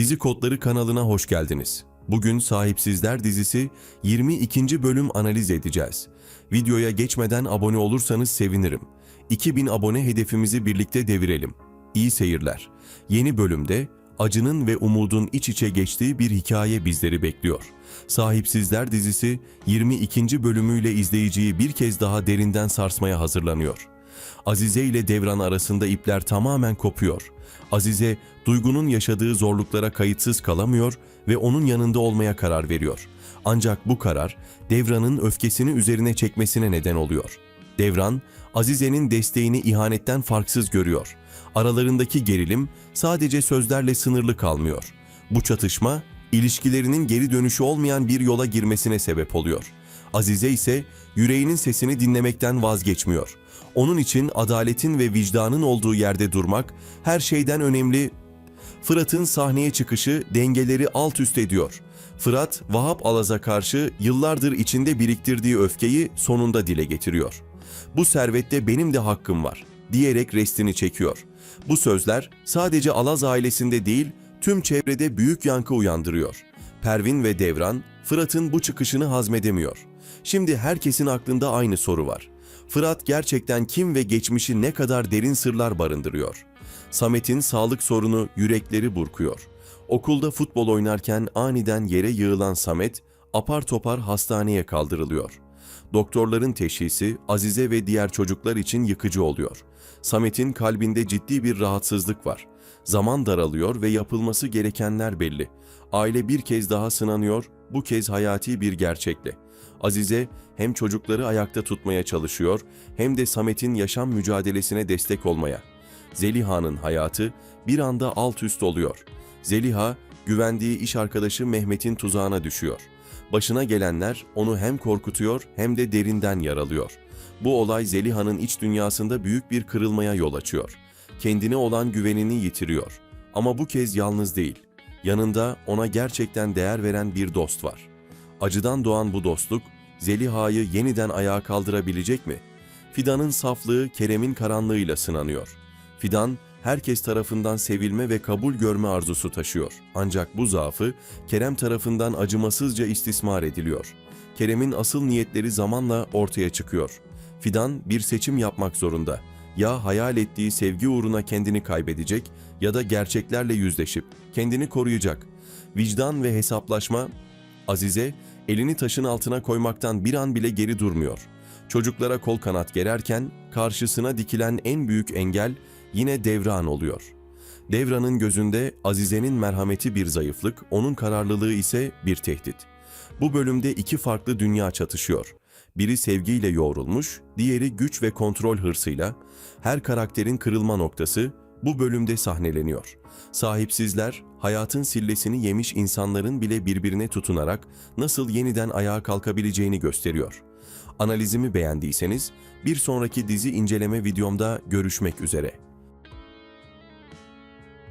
Dizi Kodları kanalına hoş geldiniz. Bugün Sahipsizler dizisi 22. bölüm analiz edeceğiz. Videoya geçmeden abone olursanız sevinirim. 2000 abone hedefimizi birlikte devirelim. İyi seyirler. Yeni bölümde acının ve umudun iç içe geçtiği bir hikaye bizleri bekliyor. Sahipsizler dizisi 22. bölümüyle izleyiciyi bir kez daha derinden sarsmaya hazırlanıyor. Azize ile Devran arasında ipler tamamen kopuyor. Azize, Duygu'nun yaşadığı zorluklara kayıtsız kalamıyor ve onun yanında olmaya karar veriyor. Ancak bu karar, Devran'ın öfkesini üzerine çekmesine neden oluyor. Devran, Azize'nin desteğini ihanetten farksız görüyor. Aralarındaki gerilim sadece sözlerle sınırlı kalmıyor. Bu çatışma, ilişkilerinin geri dönüşü olmayan bir yola girmesine sebep oluyor. Azize ise yüreğinin sesini dinlemekten vazgeçmiyor. Onun için adaletin ve vicdanın olduğu yerde durmak her şeyden önemli. Fırat'ın sahneye çıkışı dengeleri alt üst ediyor. Fırat, Vahap Alaz'a karşı yıllardır içinde biriktirdiği öfkeyi sonunda dile getiriyor. Bu servette benim de hakkım var diyerek restini çekiyor. Bu sözler sadece Alaz ailesinde değil tüm çevrede büyük yankı uyandırıyor. Pervin ve Devran Fırat'ın bu çıkışını hazmedemiyor. Şimdi herkesin aklında aynı soru var. Fırat gerçekten kim ve geçmişi ne kadar derin sırlar barındırıyor? Samet'in sağlık sorunu yürekleri burkuyor. Okulda futbol oynarken aniden yere yığılan Samet apar topar hastaneye kaldırılıyor. Doktorların teşhisi Azize ve diğer çocuklar için yıkıcı oluyor. Samet'in kalbinde ciddi bir rahatsızlık var. Zaman daralıyor ve yapılması gerekenler belli. Aile bir kez daha sınanıyor, bu kez hayati bir gerçekle. Azize hem çocukları ayakta tutmaya çalışıyor hem de Samet'in yaşam mücadelesine destek olmaya. Zeliha'nın hayatı bir anda alt üst oluyor. Zeliha, güvendiği iş arkadaşı Mehmet'in tuzağına düşüyor. Başına gelenler onu hem korkutuyor hem de derinden yaralıyor. Bu olay Zeliha'nın iç dünyasında büyük bir kırılmaya yol açıyor. Kendine olan güvenini yitiriyor. Ama bu kez yalnız değil. Yanında ona gerçekten değer veren bir dost var. Acıdan doğan bu dostluk, Zeliha'yı yeniden ayağa kaldırabilecek mi? Fidan'ın saflığı Kerem'in karanlığıyla sınanıyor. Fidan, herkes tarafından sevilme ve kabul görme arzusu taşıyor. Ancak bu zaafı Kerem tarafından acımasızca istismar ediliyor. Kerem'in asıl niyetleri zamanla ortaya çıkıyor. Fidan bir seçim yapmak zorunda. Ya hayal ettiği sevgi uğruna kendini kaybedecek ya da gerçeklerle yüzleşip kendini koruyacak. Vicdan ve hesaplaşma Azize elini taşın altına koymaktan bir an bile geri durmuyor. Çocuklara kol kanat gererken karşısına dikilen en büyük engel yine Devran oluyor. Devran'ın gözünde Azize'nin merhameti bir zayıflık, onun kararlılığı ise bir tehdit. Bu bölümde iki farklı dünya çatışıyor. Biri sevgiyle yoğrulmuş, diğeri güç ve kontrol hırsıyla. Her karakterin kırılma noktası bu bölümde sahneleniyor. Sahipsizler, hayatın sillesini yemiş insanların bile birbirine tutunarak nasıl yeniden ayağa kalkabileceğini gösteriyor. Analizimi beğendiyseniz bir sonraki dizi inceleme videomda görüşmek üzere.